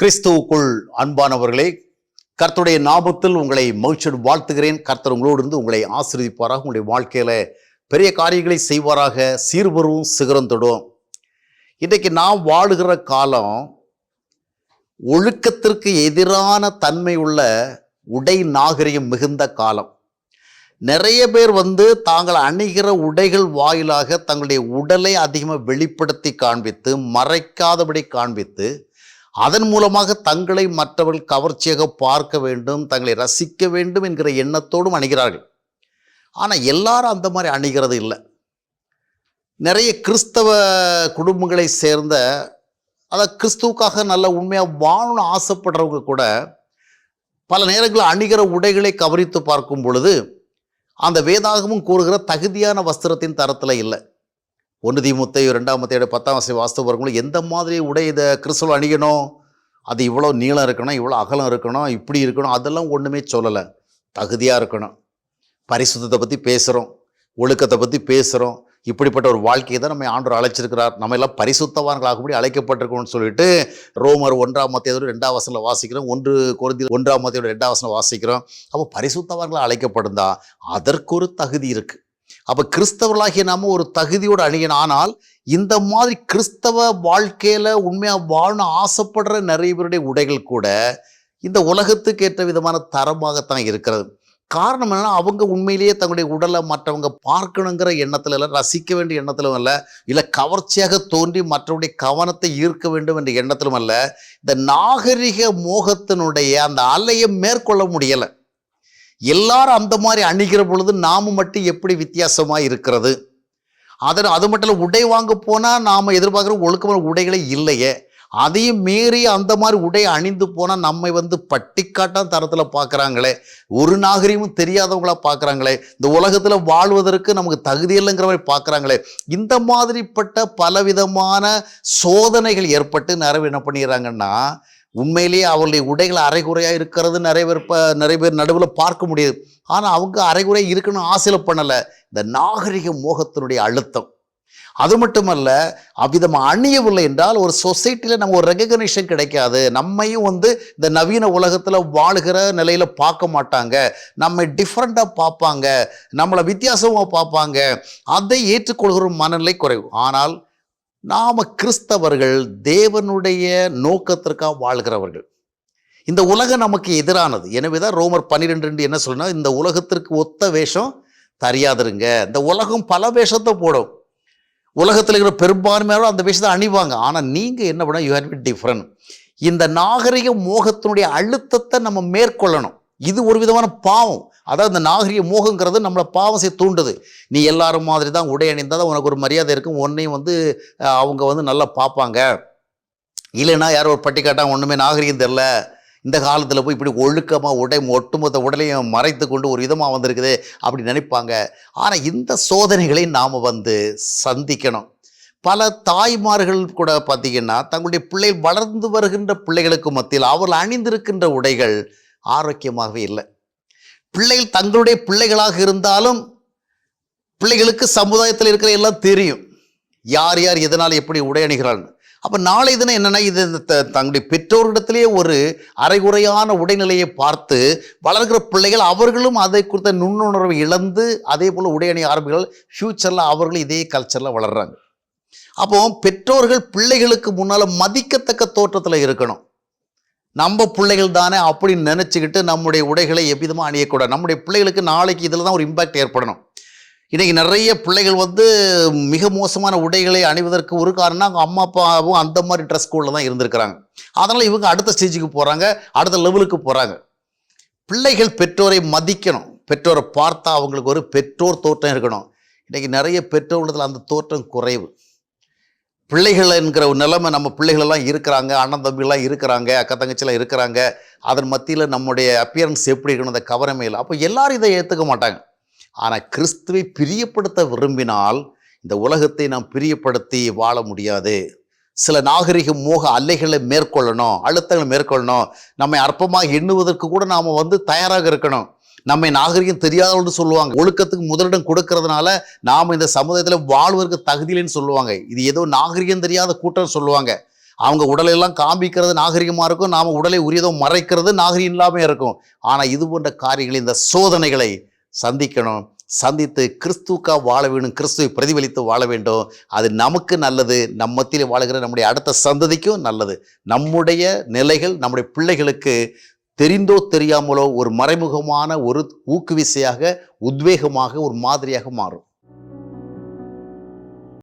கிறிஸ்துவுக்குள் அன்பானவர்களே கர்த்தருடைய ஞாபகத்தில் உங்களை மகிழ்ச்சியோடு வாழ்த்துகிறேன். கர்த்தர் உங்களோடு இருந்து உங்களை ஆசிரியப்பாராக உங்களுடைய வாழ்க்கையில் பெரிய காரியங்களை செய்வாராக. சீர்வரும் சிகரம் தொடும் இன்றைக்கு நாம் வாழுகிற காலம் ஒழுக்கத்திற்கு எதிரான தன்மை உள்ள உடை நாகரிகம் மிகுந்த காலம். நிறைய பேர் வந்து தாங்கள் அணிகிற உடைகள் வாயிலாக தங்களுடைய உடலை அதிகமாக வெளிப்படுத்தி காண்பித்து மறைக்காதபடி காண்பித்து அதன் மூலமாக தங்களை மற்றவர்கள் கவர்ச்சியாக பார்க்க வேண்டும் தங்களை ரசிக்க வேண்டும் என்கிற எண்ணத்தோடும் அணிகிறார்கள். ஆனால் எல்லாரும் அந்த மாதிரி அணிகிறது இல்லை. நிறைய கிறிஸ்தவ குடும்பங்களை சேர்ந்த அதாவது கிறிஸ்துவுக்காக நல்ல உண்மையாக வாழணும்னு ஆசைப்படுறவங்க கூட பல நேரங்களில் அணிகிற உடைகளை கவனித்து பார்க்கும் பொழுது அந்த வேதாகமும் கூறுகிற தகுதியான வஸ்திரத்தின் தரத்தில் இல்லை. ஒன்று தீமுத்தை ரெண்டாம் மத்தையோட பத்தாம் வசதி வாஸ்து வரவங்களும் எந்த மாதிரி உடை இதை கிறிஸ்துவ அணியணும்? அது இவ்வளோ நீளம் இருக்கணும் இவ்வளோ அகலம் இருக்கணும் இப்படி இருக்கணும் அதெல்லாம் ஒன்றுமே சொல்லலை. தகுதியாக இருக்கணும். பரிசுத்தத்தை பற்றி பேசுகிறோம் ஒழுக்கத்தை பற்றி பேசுகிறோம் இப்படிப்பட்ட ஒரு வாழ்க்கையை தான் நம்ம ஆண்டவர் அழைச்சிருக்கிறார். நம்ம எல்லாம் பரிசுத்தவான்களாகும்படி அழைக்கப்பட்டிருக்கோம்னு சொல்லிட்டு ரோமர் ஒன்றாம் மத்தியோட ரெண்டாம் வசனில் வாசிக்கிறோம் ஒன்று குருந்தி ஒன்றாம் மத்தியோட ரெண்டாம் வசனம் வாசிக்கிறோம். அப்போ பரிசுத்தவான்களாக அழைக்கப்படுந்தா அதற்கு ஒரு தகுதி இருக்குது அப்போ கிறிஸ்தவர்களாகிய நாம ஒரு தகுதியோடு அணியணும். ஆனால் இந்த மாதிரி கிறிஸ்தவ வாழ்க்கையில் உண்மையாக வாழணும் ஆசைப்படுற நிறைய பேருடைய உடைகள் கூட இந்த உலகத்துக்கு ஏற்ற விதமான தரமாகத்தான் இருக்கிறது. காரணம் என்னன்னா அவங்க உண்மையிலேயே தங்களுடைய உடலை மற்றவங்க பார்க்கணுங்கிற எண்ணத்துல இல்லை ரசிக்க வேண்டிய எண்ணத்திலும் இல்லை இல்லை கவர்ச்சியாக தோன்றி மற்றவருடைய கவனத்தை ஈர்க்க வேண்டும் என்ற எண்ணத்திலும் அல்ல இந்த நாகரிக மோகத்தினுடைய அந்த அலையை மேற்கொள்ள முடியலை. எல்லாரும் அந்த மாதிரி அணிகிற பொழுது நாம மட்டும் எப்படி வித்தியாசமாக இருக்கிறது? அதில் அது மட்டும் இல்லை உடை வாங்க போனால் நாம் எதிர்பார்க்குற ஒழுக்கமான உடைகளே இல்லையே. அதையும் மீறி அந்த மாதிரி உடை அணிந்து போனால் நம்மை வந்து பட்டிக்காட்டான் தரத்தில் பார்க்குறாங்களே ஒரு நாகரிகமும் தெரியாதவங்களா பார்க்குறாங்களே இந்த உலகத்தில் வாழ்வதற்கு நமக்கு தகுதி இல்லைங்கிற மாதிரி பார்க்குறாங்களே இந்த மாதிரிப்பட்ட பலவிதமான சோதனைகள் ஏற்பட்டு நிறைவு என்ன பண்ணிடுறாங்கன்னா உண்மையிலேயே அவளுடைய உடைகள் அரைகுறையாக இருக்கிறது நிறைய பேர் இப்போ நிறைய பேர் நடுவில் பார்க்க முடியுது. ஆனால் அவங்க அரைகுறை இருக்கணும்னு ஆசையில் பண்ணலை. இந்த நாகரிக மோகத்தினுடைய அழுத்தம். அது மட்டுமல்ல அவ்விதம் அணியவில்லை என்றால் ஒரு சொசைட்டியில் நம்ம ஒரு ரெகக்னிஷன் கிடைக்காது. நம்மையும் வந்து இந்த நவீன உலகத்தில் வாழுகிற நிலையில் பார்க்க மாட்டாங்க. நம்மை டிஃப்ரெண்ட்டாக பார்ப்பாங்க. நம்மளை வித்தியாசமாக பார்ப்பாங்க. அதை ஏற்றுக்கொள்கிற மனநிலை குறைவு. ஆனால் நாம் கிறிஸ்தவர்கள் தேவனுடைய நோக்கத்திற்காக வாழ்கிறவர்கள். இந்த உலகம் நமக்கு எதிரானது. எனவே தான் ரோமர் பன்னிரெண்டு என்ன சொல்லணும் இந்த உலகத்திற்கு ஒத்த வேஷம் தெரியாதுருங்க. இந்த உலகம் பல வேஷத்தை போடும். உலகத்தில் இருக்கிற பெரும்பான்மையாளர் அந்த விஷயத்தை அணிவாங்க. ஆனால் நீங்கள் என்ன பண்ண யூ ஹேட் பி டிஃப்ரெண்ட் இந்த நாகரிக மோகத்தினுடைய அழுத்தத்தை நம்ம மேற்கொள்ளணும். இது ஒரு விதமான பாவம். அதாவது இந்த நாகரிக மோகங்கிறது நம்மளை பாவம் செய்ய தூண்டுது. நீ எல்லாரும் மாதிரி தான் உடை அணிந்தால் தான் உனக்கு ஒரு மரியாதை இருக்கும். உன்னையும் வந்து அவங்க வந்து நல்லா பார்ப்பாங்க. இல்லைன்னா யாரோ ஒரு பட்டிக்காட்டான் ஒன்றுமே நாகரிகம் தெரில இந்த காலத்தில் போய் இப்படி ஒழுக்கமாக உடை ஒட்டுமொத்த உடலையும் மறைத்து கொண்டு ஒரு விதமாக வந்திருக்குது அப்படி நினைப்பாங்க. ஆனால் இந்த சோதனைகளை நாம் வந்து சந்திக்கணும். பல தாய்மார்கள் கூட பார்த்தீங்கன்னா தங்களுடைய பிள்ளை வளர்ந்து வருகின்ற பிள்ளைகளுக்கு மத்தியில் அவர்கள் அணிந்திருக்கின்ற உடைகள் ஆரோக்கியமாகவே இல்லை. பிள்ளைகள் தங்களுடைய பிள்ளைகளாக இருந்தாலும் பிள்ளைகளுக்கு சமுதாயத்தில் இருக்கிற எல்லாம் தெரியும். யார் யார் எதனால் எப்படி உடையணிகிறாள்னு அப்போ நாளை தினம் என்னென்னா இது இந்த த- தங்களுடைய பெற்றோரிடத்திலேயே ஒரு அரைகுறையான உடைநிலையை பார்த்து வளர்கிற பிள்ளைகள் அவர்களும் அதை குறித்த நுண்ணுணர்வை இழந்து அதே போல் உடை ஆரம்பிகள் ஃப்யூச்சரில் அவர்களும் இதே கல்ச்சரில் வளர்கிறாங்க அப்போ பெற்றோர்கள் பிள்ளைகளுக்கு முன்னால் மதிக்கத்தக்க தோற்றத்தில் இருக்கணும். நம்ம பிள்ளைகள் தானே அப்படின்னு நினச்சிக்கிட்டு நம்முடைய உடைகளை எவ்விதமாக அணியக்கூடாது? நம்முடைய பிள்ளைகளுக்கு நாளைக்கு இதில் தான் ஒரு இம்பாக்ட் ஏற்படணும். இன்றைக்கி நிறைய பிள்ளைகள் வந்து மிக மோசமான உடைகளை அணிவதற்கு ஒரு காரணம் அவங்க அம்மா அப்பாவும் அந்த மாதிரி ட்ரெஸ் கோடில் தான் இருந்திருக்கிறாங்க. அதனால் இவங்க அடுத்த ஸ்டேஜுக்கு போகிறாங்க அடுத்த லெவலுக்கு போகிறாங்க பிள்ளைகள் பெற்றோரை மதிக்கணும். பெற்றோரை பார்த்தா அவங்களுக்கு ஒரு பெற்றோர் தோற்றம் இருக்கணும். இன்றைக்கி நிறைய பெற்றோர்களிடத்தில் அந்த தோற்றம் குறைவு. பிள்ளைகள் என்கிற ஒரு நிலைமை நம்ம பிள்ளைகளெல்லாம் இருக்கிறாங்க அண்ணன் தம்பிலாம் இருக்கிறாங்க அக்கா தங்கச்சிலாம் இருக்கிறாங்க அதன் மத்தியில் நம்முடைய அப்பியரன்ஸ் எப்படி இருக்கணும் அந்த கவனமே இல்லை. அப்போ எல்லாரும் இதை ஏற்றுக்க மாட்டாங்க. ஆனால் கிறிஸ்துவை பிரியப்படுத்த விரும்பினால் இந்த உலகத்தை நாம் பிரியப்படுத்தி வாழ முடியாது. சில நாகரிக மோக அலைகளை மேற்கொள்ளணும் அழுத்தங்களை மேற்கொள்ளணும். நம்மை அற்பமாக எண்ணுவதற்கு கூட நாம் வந்து தயாராக இருக்கணும். நம்மை நாகரிகம் தெரியாதவன்னு சொல்லுவாங்க. ஒழுக்கத்துக்கு முதலிடம் கொடுக்கறதுனால நாம் இந்த சமுதாயத்தில் வாழ்வதற்கு தகுதியில்லைன்னு சொல்லுவாங்க. இது ஏதோ நாகரிகம் தெரியாத கூட்டம் சொல்லுவாங்க. அவங்க உடலெல்லாம் காமிக்கிறது நாகரிகமாக இருக்கும். நாம் உடலை உரியதோ மறைக்கிறது நாகரிகம் இல்லாமல் இருக்கும். ஆனால் இது போன்ற காரியங்கள் இந்த சோதனைகளை சந்திக்கணும். சந்தித்து கிறிஸ்துக்கா வாழ வேண்டும். கிறிஸ்துவை பிரதிபலித்து வாழ வேண்டும். அது நமக்கு நல்லது. நம்ம மத்தியில் வாழ்கிற நம்முடைய அடுத்த சந்ததிக்கும் நல்லது. நம்முடைய நிலைகள் நம்முடைய பிள்ளைகளுக்கு தெரிந்தோ தெரியாமலோ ஒரு மறைமுகமான ஒரு ஊக்குவிசையாக உத்வேகமாக ஒரு மாதிரியாக மாறும்.